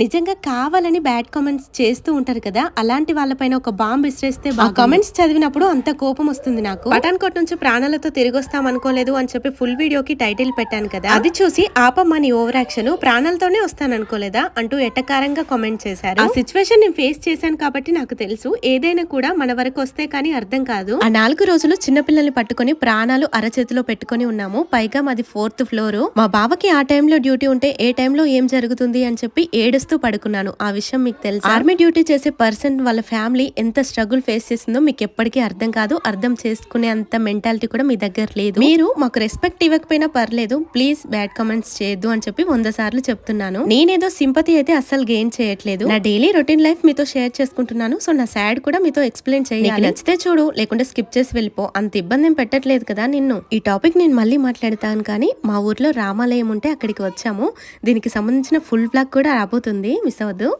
నిజంగా కావాలని bad comments చేస్తూ ఉంటారు కదా అలాంటి వాళ్ళపైన ఒక బాంబ్ విసిరేస్తే ఆ కామెంట్స్ చదివినప్పుడు అంత కోపం వస్తుంది నాకు. పఠాన్కోట్ నుంచి ప్రాణాలతో తిరిగి వస్తాం అనుకోలేదు అని చెప్పి ఫుల్ వీడియోకి టైటిల్ పెట్టాను కదా. అది చూసి ఆపమ్మని ఓవర్ యాక్షన్ ప్రాణాలతోనే వస్తాను అనుకోలేదా అంటూ ఎట్టకారంగా కామెంట్ చేశారు. ఆ సిచ్యువేషన్ నేను ఫేస్ చేశాను కాబట్టి నాకు తెలుసు. ఏదైనా కూడా మన వరకు వస్తే కానీ అర్థం కాదు. ఆ నాలుగు రోజులు చిన్నపిల్లల్ని పట్టుకొని ప్రాణాలు అరచేతిలో పెట్టుకొని ఉన్నాము. పైగా మాది ఫోర్త్ ఫ్లోర్. మా బావకి ఆ టైంలో డ్యూటీ ఉంటే ఏ టైంలో ఏం జరుగుతుంది అని చెప్పి ఏడుస్తూ పడుకున్నాను. ఆ విషయం మీకు తెలుసు? ఆర్మీ డ్యూటీ చేసే పర్సన్ వాళ్ళ ఫ్యామిలీ ఎంత స్ట్రగుల్ ఫేస్ చేసిందో మీకు ఎప్పటికీ అర్థం కాదు. అర్థం చేసుకునే అంత మెంటాలిటీ కూడా మీ దగ్గర లేదు. మీరు మాకు రెస్పెక్ట్ ఇవ్వకపోయినా పర్లేదు. ప్లీజ్ బ్యాడ్ కామెంట్స్ చేయొద్దు అని చెప్పి వంద సార్లు చెప్తున్నాను. నేనేదో సింపతి అయితే అస్సలు గెయిన్ చేయట్లేదు. నా డైలీ రొటీన్ లైఫ్ మీతో షేర్ చేసుకుంటున్నాను. సో నా సాడ్ కూడా మీతో ఎక్స్ప్లెయిన్ చేయాలి. నచ్చితే చూడు. లేకుంటే స్కిప్ చేసి వెళ్ళిపో. అంత ఇబ్బంది ఏం పెట్టట్లేదు కదా నిన్ను. ఈ టాపిక్ నేను మళ్ళీ మాట్లాడతాను కానీ మా ఊర్లో రామాలయం ఉంటే అక్కడికి వచ్చాము. దీనికి సంబంధించిన ఫుల్ బ్లాగ్ కూడా రాబోతుంది. మిస్ అవ్వద్దు.